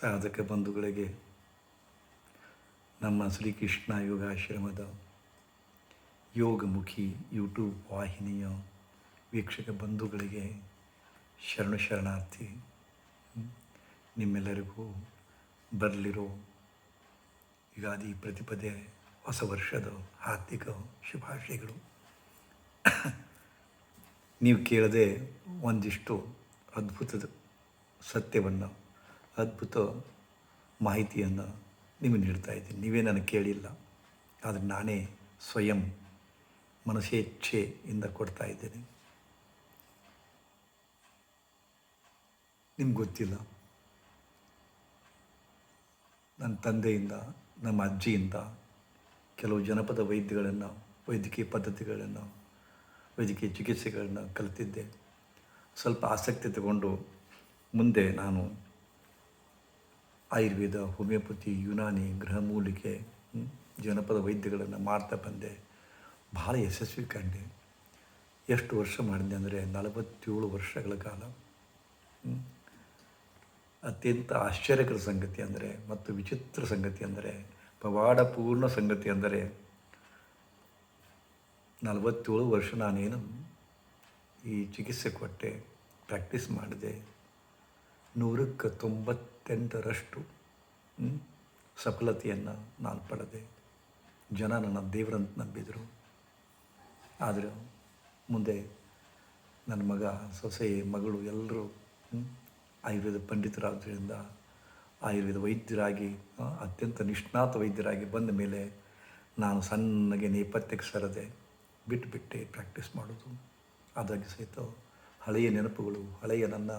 ಸಾಧಕ ಬಂಧುಗಳಿಗೆ ನಮ್ಮ ಶ್ರೀಕೃಷ್ಣ ಯೋಗಾಶ್ರಮದ ಯೋಗಮುಖಿ ಯೂಟ್ಯೂಬ್ ವಾಹಿನಿಯ ವೀಕ್ಷಕ ಬಂಧುಗಳಿಗೆ ಶರಣು ಶರಣಾರ್ಥಿ ನಿಮ್ಮೆಲ್ಲರಿಗೂ ಬರಲಿರೋ ಯುಗಾದಿ ಪ್ರತಿಪದೆ ಹೊಸ ವರ್ಷದ ಆರ್ಥಿಕ ಶುಭಾಶಯಗಳು. ನೀವು ಕೇಳದೆ ಒಂದಿಷ್ಟು ಅದ್ಭುತದ ಸತ್ಯವನ್ನು ಅದ್ಭುತ ಮಾಹಿತಿಯನ್ನು ನಿಮಗೆ ನೀಡ್ತಾ ಇದ್ದೀನಿ. ನೀವೇ ನನಗೆ ಕೇಳಿಲ್ಲ, ಆದರೆ ನಾನೇ ಸ್ವಯಂ ಮನಸ್ಸೇಚ್ಛೆಯಿಂದ ಕೊಡ್ತಾ ಇದ್ದೇನೆ. ನಿಮ್ಗೆ ಗೊತ್ತಿಲ್ಲ, ನನ್ನ ತಂದೆಯಿಂದ, ನಮ್ಮ ಅಜ್ಜಿಯಿಂದ ಕೆಲವು ಜನಪದ ವೈದ್ಯಗಳನ್ನು, ವೈದ್ಯಕೀಯ ಪದ್ಧತಿಗಳನ್ನು, ವೈದ್ಯಕೀಯ ಚಿಕಿತ್ಸೆಗಳನ್ನು ಕಲಿತಿದ್ದೆ. ಸ್ವಲ್ಪ ಆಸಕ್ತಿ ತಗೊಂಡು ಮುಂದೆ ನಾನು ಆಯುರ್ವೇದ ಹೋಮಿಯೋಪತಿ ಯುನಾನಿ ಗೃಹಮೂಲಿಕೆ ಹ್ಮ್, ಜನಪದ ವೈದ್ಯಗಳನ್ನು ಮಾಡ್ತಾ ಬಂದೆ. ಭಾಳ ಯಶಸ್ವಿ ಕಂಡೆ. ಎಷ್ಟು ವರ್ಷ ಮಾಡಿದೆ ಅಂದರೆ ನಲವತ್ತೇಳು ವರ್ಷಗಳ ಕಾಲ. ಅತ್ಯಂತ ಆಶ್ಚರ್ಯಕರ ಸಂಗತಿ ಅಂದರೆ ಮತ್ತು ವಿಚಿತ್ರ ಸಂಗತಿ ಅಂದರೆ ಪವಾಡಪೂರ್ಣ ಸಂಗತಿ ಅಂದರೆ ನಲವತ್ತೇಳು ವರ್ಷ ನಾನೇನು ಈ ಚಿಕಿತ್ಸೆ ಕೊಟ್ಟೆ ಪ್ರಾಕ್ಟೀಸ್ ಮಾಡಿದೆ. ನೂರಕ್ಕೆ ತೊಂಬತ್ತೆಂಟರಷ್ಟು ಸಫಲತೆಯನ್ನು ನಾನು ಪಡೆದೆ. ಜನ ನನ್ನ ದೇವರಂತ ನಂಬಿದರು. ಆದರೆ ಮುಂದೆ ನನ್ನ ಮಗ, ಸೊಸೆ, ಮಗಳು ಎಲ್ಲರೂ ಆಯುರ್ವೇದ ಪಂಡಿತರಾದ್ದರಿಂದ ಆಯುರ್ವೇದ ವೈದ್ಯರಾಗಿ ಅತ್ಯಂತ ನಿಷ್ಣಾತ ವೈದ್ಯರಾಗಿ ಬಂದ ಮೇಲೆ ನಾನು ಸಣ್ಣಗೆ ನೇಪಥ್ಯಕ್ಕೆ ಸರದೆ ಬಿಟ್ಟುಬಿಟ್ಟೆ ಪ್ರಾಕ್ಟೀಸ್ ಮಾಡೋದು ಅದಾಗಿ ಸಹಿತ ಹಳೆಯ ನೆನಪುಗಳು, ಹಳೆಯ ನನ್ನ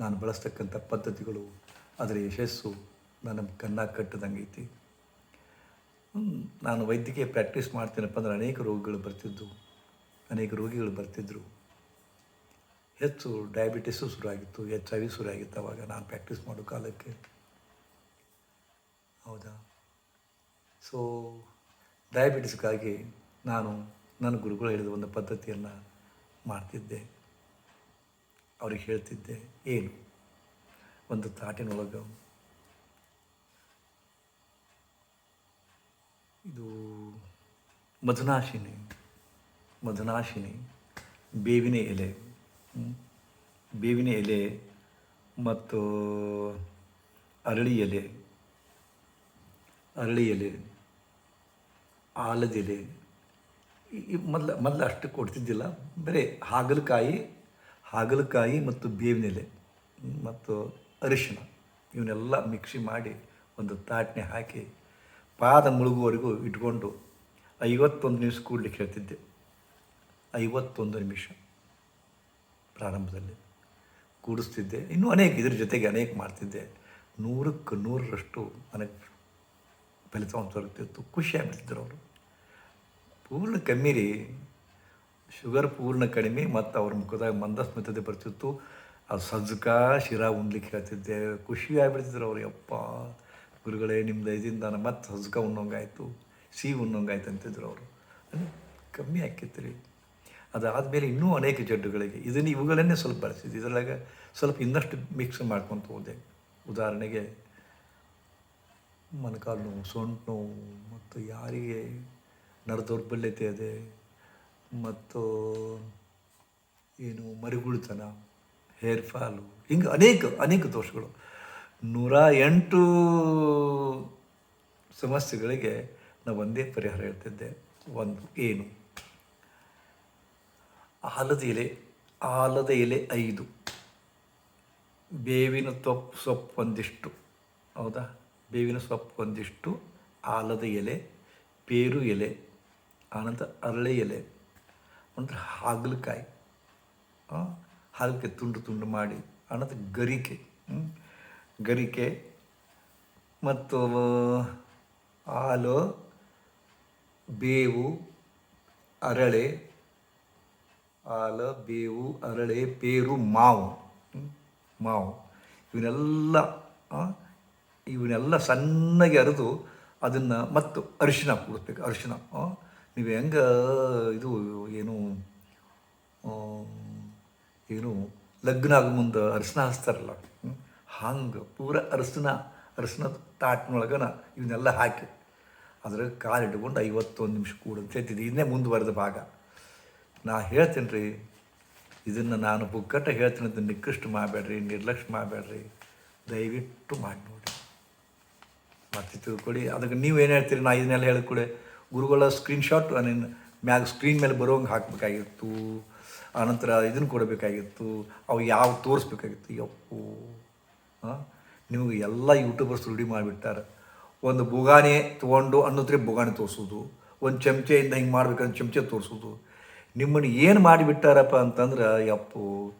ನಾನು ಬಳಸ್ತಕ್ಕಂಥ ಪದ್ಧತಿಗಳು, ಅದರ ಯಶಸ್ಸು ನನ್ನ ಕನ್ನ ಕಟ್ಟದಂಗೆ ಐತಿ. ನಾನು ವೈದ್ಯಕೀಯ ಪ್ರಾಕ್ಟೀಸ್ ಮಾಡ್ತೀನಪ್ಪ ಅಂದ್ರೆ ಅನೇಕ ರೋಗಗಳು ಬರ್ತಿದ್ದು ಅನೇಕ ರೋಗಿಗಳು ಬರ್ತಿದ್ದರು ಹೆಚ್ಚು ಡಯಾಬಿಟಿಸು ಶುರುವಾಗಿತ್ತು ಎಚ್ ಐ ವಿ ಶುರುವಾಗಿತ್ತು ಅವಾಗ ನಾನು ಪ್ರಾಕ್ಟೀಸ್ ಮಾಡೋ ಕಾಲಕ್ಕೆ. ಹೌದಾ? ಸೊ ಡಯಾಬಿಟಿಸ್ಗಾಗಿ ನಾನು, ನನ್ನ ಗುರುಗಳು ಹೇಳಿದ ಒಂದು ಪದ್ಧತಿಯನ್ನು ಮಾಡ್ತಿದ್ದೆ. ಅವ್ರಿಗೆ ಹೇಳ್ತಿದ್ದೆ, ಏನು? ಒಂದು ತಾಟಿನೊಳಗೆ ಇದು ಮಧುನಾಶಿನಿ ಮಧುನಾಶಿನಿ, ಬೇವಿನ ಎಲೆ ಬೇವಿನ ಎಲೆ ಮತ್ತು ಅರಳಿ ಎಲೆ ಅರಳಿ ಎಲೆ ಆಲದೆಲೆ ಮೊದಲು ಮೊದಲು ಅಷ್ಟು ಕೊಡ್ತಿದ್ದಿಲ್ಲ. ಬರೀ ಹಾಗಲಕಾಯಿ ಹಾಗಲಕಾಯಿ ಮತ್ತು ಬೇವಿನೆಲೆ ಮತ್ತು ಅರಿಶಿಣ, ಇವನ್ನೆಲ್ಲ ಮಿಕ್ಸಿ ಮಾಡಿ ಒಂದು ತಾಟ್ನೆ ಹಾಕಿ ಪಾದ ಮುಳುಗುವವರೆಗೂ ಇಟ್ಕೊಂಡು ಐವತ್ತೊಂದು ನಿಮಿಷ ಕೂಡಲಿಕ್ಕೆ ಹೇಳ್ತಿದ್ದೆ. ಐವತ್ತೊಂದು ನಿಮಿಷ ಪ್ರಾರಂಭದಲ್ಲಿ ಕೂಡಿಸ್ತಿದ್ದೆ. ಇನ್ನೂ ಅನೇಕ ಇದ್ರ ಜೊತೆಗೆ ಅನೇಕ ಮಾಡ್ತಿದ್ದೆ. ನೂರಕ್ಕೆ ನೂರರಷ್ಟು ನನಗೆ ಫಲಿತಾಂಶ ಖುಷಿಯಾಗಿ ಆಗ್ಬಿಡ್ತಿದ್ರು ಅವರು. ಪೂರ್ಣ ಕಮ್ಮಿ ರೀ. ಶುಗರ್ ಪೂರ್ಣ ಕಡಿಮೆ ಮತ್ತು ಅವ್ರ ಮುಖದಾಗ ಮಂದಸ್ಮಿತತೆ ಬರ್ತಿತ್ತು. ಅದು ಸಜ್ಜಕ ಶಿರಾ ಉಣ್ಲಿಕ್ಕೆ ಹೇಳ್ತಿದ್ದೆ. ಖುಷಿ ಬಿಡ್ತಿದ್ರು ಅವ್ರು, ಯಪ್ಪ, ಗುರುಗಳೇ ನಿಮ್ದು ಐದಿಂದ ನಾನು ಮತ್ತೆ ಸಜ್ಜಕ ಉಣ್ಣಂಗಾಯಿತು, ಸಿಹಿ ಉಣ್ಣಂಗಾಯ್ತು ಅಂತಿದ್ರು ಅವರು. ಅದು ಕಮ್ಮಿ ಆಕ್ಕಿತ್ತು ರೀ ಅದಾದಮೇಲೆ ಇನ್ನೂ ಅನೇಕ ಜಡ್ಡುಗಳಿಗೆ ಇದನ್ನು ಇವುಗಳನ್ನೇ ಸ್ವಲ್ಪ ಬಳಸಿದ್ದೆ ಇದರೊಳಗೆ ಸ್ವಲ್ಪ ಇನ್ನಷ್ಟು ಮಿಕ್ಸ್ ಮಾಡ್ಕೊತ ಹೋದೆ. ಉದಾಹರಣೆಗೆ ಮನಕಾಲು ನೋವು, ಸೊಂಟು ನೋವು, ಮತ್ತು ಯಾರಿಗೆ ನರ ದೌರ್ಬಲ್ಯತೆ ಇದೆ ಮತ್ತು ಏನು ಮರಿಗುಳಿತನ ಹೇರ್ ಫಾಲು ಹಿಂಗೆ ಅನೇಕ ಅನೇಕ ದೋಷಗಳು. ನೂರ ಎಂಟು ಸಮಸ್ಯೆಗಳಿಗೆ ನಾವು ಒಂದೇ ಪರಿಹಾರ ಹೇಳ್ತಿದ್ದೆ. ಒಂದು, ಏನು? ಆಲದ ಎಲೆ ಆಲದ ಎಲೆ ಐದು. ಬೇವಿನ ತೊಪ್ಪು ಸೊಪ್ಪು ಒಂದಿಷ್ಟು. ಹೌದಾ? ಬೇವಿನ ಸೊಪ್ಪು ಒಂದಿಷ್ಟು, ಆಲದ ಎಲೆ, ಪೇರು ಎಲೆ ಆನಂತರ ಅರಳೆ ಎಲೆ. ನಂತರ ಹಾಗಲಕಾಯಿ ಹಾಗಲಕಾಯಿ ತುಂಡು ತುಂಡು ಮಾಡಿ, ಅನ್ನೋದು ಗರಿಕೆ? ಗರಿಕೆ ಮತ್ತು, ಹಾಲು, ಬೇವು, ಅರಳೆ, ಹಾಲು, ಬೇವು, ಅರಳೆ, ಪೇರು, ಮಾವು ಮಾವು, ಇವನ್ನೆಲ್ಲ ಇವನ್ನೆಲ್ಲ ಸಣ್ಣಗೆ ಅರೆದು ಅದನ್ನು ಮತ್ತು ಅರಿಶಿನ ಕೂಡಿಸ್ಬೇಕು ಅರಿಶಿನ ನೀವು ಹೆಂಗೆ, ಇದು ಏನು ಏನು, ಲಗ್ನ ಆಗ ಮುಂದೆ ಅರಿಶಿನ ಹಚ್ತಾರಲ್ಲ? ಹಂಗೆ ಪೂರ ಅರಸಿನ ಅರಸಿನ ತಾಟ್ನೊಳಗನ ಇವನ್ನೆಲ್ಲ ಹಾಕಿ, ಅದ್ರಾಗ ಕಾಲು ಇಟ್ಕೊಂಡು ಐವತ್ತೊಂದು ನಿಮಿಷ ಕೂಡ ಹೇಳ್ತಿದ್ದೆ ಇನ್ನೇ ಮುಂದುವರೆದ ಭಾಗ. ನಾ ಹೇಳ್ತೀನಿ ರೀ ಇದನ್ನು ನಾನು ಬುಕ್ಕಟ್ಟ ಹೇಳ್ತೀನಿ ಅಂತ ನಿಕೃಷ್ಟ ಮಾಡಬೇಡ್ರಿ, ನಿರ್ಲಕ್ಷ್ಯ ಮಾಡಬೇಡ್ರಿ, ದಯವಿಟ್ಟು ಮಾಡಿ ನೋಡಿ ಮತ್ತೆ ತಿಳ್ಕೊಳ್ಳಿ ಅದಕ್ಕೆ ನೀವು ಏನು ಹೇಳ್ತೀರಿ? ನಾ ಇದನ್ನೆಲ್ಲ ಹೇಳಿದ ಕೂಡ ಗುರುಗಳ ಸ್ಕ್ರೀನ್ಶಾಟ್ ನಿನ್ನ ಮ್ಯಾಗ ಸ್ಕ್ರೀನ್ ಮೇಲೆ ಬರೋಂಗೆ ಹಾಕಬೇಕಾಗಿತ್ತು. ಆನಂತರ ಇದನ್ನು ಕೊಡಬೇಕಾಗಿತ್ತು. ಅವು ಯಾವ ತೋರಿಸ್ಬೇಕಾಗಿತ್ತು? ಯಪ್ಪು. ಹಾಂ ನಿಮಗೆ ಎಲ್ಲ ಯೂಟ್ಯೂಬರ್ಸ್ ರೂಢಿ ಮಾಡಿಬಿಟ್ಟಾರೆ. ಒಂದು ಬುಗಾನೆ ತೊಗೊಂಡು ಅನ್ನೋದ್ರೆ ಬುಗಾನೆ ತೋರಿಸೋದು. ಒಂದು ಚಮಚೆಯಿಂದ ಹಿಂಗೆ ಮಾಡ್ಬೇಕಂದ್ರೆ ಚಮಚೆ ತೋರಿಸೋದು. ನಿಮ್ಮನ್ನು ಏನು ಮಾಡಿಬಿಟ್ಟಾರಪ್ಪ ಅಂತಂದ್ರೆ, ಯಪ್ಪು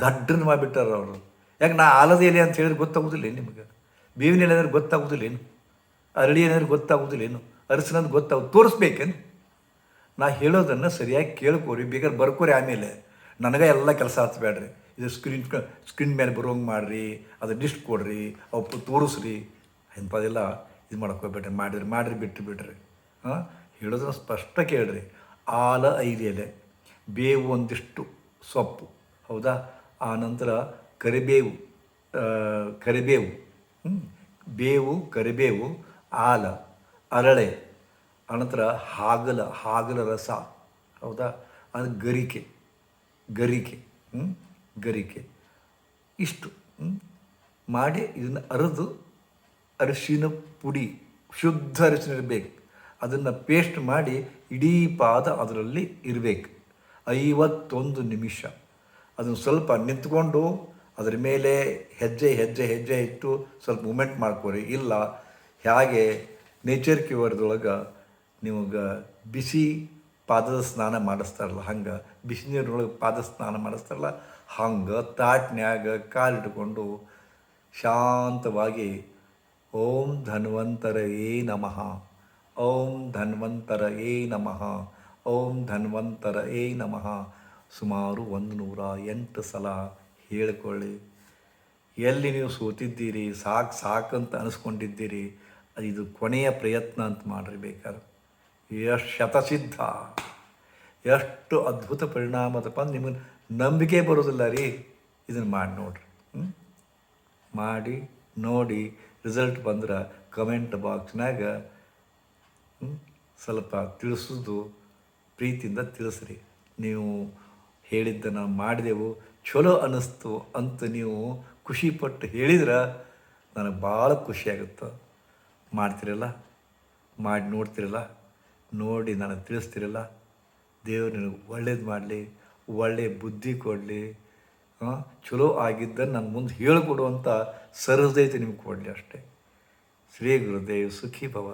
ದಡ್ಡನ್ನು ಮಾಡಿಬಿಟ್ಟಾರ ಅವರು. ಯಾಕೆ ನಾ ಆಲದ ಎಲೆ ಅಂತ ಹೇಳಿದ್ರೆ ಗೊತ್ತಾಗೋದಿಲ್ಲ ನಿಮಗೆ? ಬೇವಿನ ಎಲೆ ಅಂದ್ರೆ ಗೊತ್ತಾಗೋದಿಲ್ಲ ಏನು ಅರಳಿ ಏನಾದ್ರು ಗೊತ್ತಾಗೋದಿಲ್ಲ ಏನು ಅರಸಿನಂದು ಗೊತ್ತಾಗ ತೋರಿಸ್ಬೇಕೇನು? ನಾ ಹೇಳೋದನ್ನು ಸರಿಯಾಗಿ ಕೇಳ್ಕೋರಿ, ಬೇಕಾದ್ರೆ ಬರ್ಕೋರಿ ಆಮೇಲೆ. ನನಗೆ ಎಲ್ಲ ಕೆಲಸ ಹಚ್ಚಬೇಡ್ರಿ ಇದು ಸ್ಕ್ರೀನ್ ಸ್ಕ್ರೀನ್ ಮೇಲೆ ಬರೋಂಗೆ ಮಾಡಿರಿ, ಅದು ಲಿಸ್ಟ್ ಕೊಡ್ರಿ, ಅವು ತೋರಿಸ್ರಿ. ಇಂಥದೆಲ್ಲ ಇದು ಮಾಡ್ಕೋಬೇಡ್ರಿ ಮಾಡಿರಿ ಮಾಡಿರಿ ಬಿಟ್ಟು ಬಿಡ್ರಿ ಹಾಂ? ಹೇಳೋದನ್ನ ಸ್ಪಷ್ಟ ಕೇಳ್ರಿ. ಆಲ ಐದು ಬೇವು ಒಂದಿಷ್ಟು ಸೊಪ್ಪು. ಹೌದಾ? ಆ ನಂತರ ಕರಿಬೇವು ಕರಿಬೇವು. ಬೇವು, ಕರಿಬೇವು, ಆಲ. ಅರಳೆ, ಅನಂತರ ಹಾಗಲ ಹಾಗಲ ರಸ, ಹೌದಾ? ಅಂದರೆ ಗರಿಕೆ ಗರಿಕೆ? ಗರಿಕೆ. ಇಷ್ಟು? ಮಾಡಿ ಇದನ್ನು ಅರೆದು ಅರಿಶಿನ ಪುಡಿ, ಶುದ್ಧ ಅರಿಶಿನ ಇರಬೇಕು. ಅದನ್ನು ಪೇಸ್ಟ್ ಮಾಡಿ ಇಡೀ ಪಾದ ಅದರಲ್ಲಿ ಇರಬೇಕು. ಐವತ್ತೊಂದು ನಿಮಿಷ. ಅದನ್ನು ಸ್ವಲ್ಪ ನಿಂತ್ಕೊಂಡು ಅದರ ಮೇಲೆ ಹೆಜ್ಜೆ ಹೆಜ್ಜೆ ಹೆಜ್ಜೆ ಇಟ್ಟು ಸ್ವಲ್ಪ ಮೂಮೆಂಟ್ ಮಾಡ್ಕೊರಿ. ಇಲ್ಲ, ಹೇಗೆ ನೇಚರ್ ಕ್ಯೂರ್ದೊಳಗೆ ನಿಮಗೆ ಬಿಸಿ ಪಾದದ ಸ್ನಾನ ಮಾಡಿಸ್ತಾರಲ್ಲ, ಹಂಗೆ ಬಿಸಿ ನೀರಿನೊಳಗೆ ಪಾದ ಸ್ನಾನ ಮಾಡಿಸ್ತಾರಲ್ಲ, ಹಂಗೆ ತಾಟ್ನ್ಯಾಗ ಕಾಲಿಟ್ಕೊಂಡು ಶಾಂತವಾಗಿ, ಓಂ ಧನ್ವಂತರ ಏ ನಮಃ, ಓಂ ಧನ್ವಂತರ ಏ ನಮಃ, ಓಂ ಧನ್ವಂತರ ಏ ನಮಃ, ಸುಮಾರು ಒಂದು ನೂರ ಎಂಟು ಸಲ ಹೇಳಿಕೊಳ್ಳಿ. ಎಲ್ಲಿ ನೀವು ಸೋತಿದ್ದೀರಿ, ಸಾಕು ಸಾಕಂತ ಅನಿಸ್ಕೊಂಡಿದ್ದೀರಿ ಇದು ಕೊನೆಯ ಪ್ರಯತ್ನ ಅಂತ ಮಾಡ್ರಿ ಬೇಕಾದ್ರೆ ಎಷ್ಟು ಶತಸಿದ್ಧ, ಎಷ್ಟು ಅದ್ಭುತ ಪರಿಣಾಮ ಅದಪ್ಪ ಅಂದ್ರೆ ನಿಮಗೆ ನಂಬಿಕೆ ಬರೋದಿಲ್ಲ ರೀ. ಇದನ್ನು ಮಾಡಿ ನೋಡ್ರಿ. ಹ್ಞೂ ಮಾಡಿ ನೋಡಿ ರಿಸಲ್ಟ್ ಬಂದ್ರೆ ಕಮೆಂಟ್ ಬಾಕ್ಸ್ನಾಗ ಸ್ವಲ್ಪ ತಿಳಿಸೋದು, ಪ್ರೀತಿಯಿಂದ ತಿಳಿಸ್ರಿ. ನೀವು ಹೇಳಿದ್ದನ್ನು ಮಾಡಿದೆವು, ಚಲೋ ಅನ್ನಿಸ್ತು ಅಂತ ನೀವು ಖುಷಿಪಟ್ಟು ಹೇಳಿದ್ರೆ ನನಗೆ ಭಾಳ ಖುಷಿಯಾಗುತ್ತೆ ಮಾಡ್ತಿರಲ್ಲ, ಮಾಡಿ ನೋಡ್ತಿರಲ್ಲ, ನೋಡಿ ನನಗೆ ತಿಳಿಸ್ತಿರಲ್ಲ, ದೇವರು ನಿನಗೆ ಒಳ್ಳೇದು ಮಾಡಲಿ ಒಳ್ಳೆಯ ಬುದ್ಧಿ ಕೊಡಲಿ ಚಲೋ ಆಗಿದ್ದನ್ನು ನನ್ನ ಮುಂದೆ ಹೇಳಿಕೊಡುವಂಥ ಸರದೈತೆ ನಿಮ್ಗೆ ಕೊಡಲಿ ಅಷ್ಟೇ. ಶ್ರೀ ಗುರುದೇವ್ ಸುಖಿ ಭವ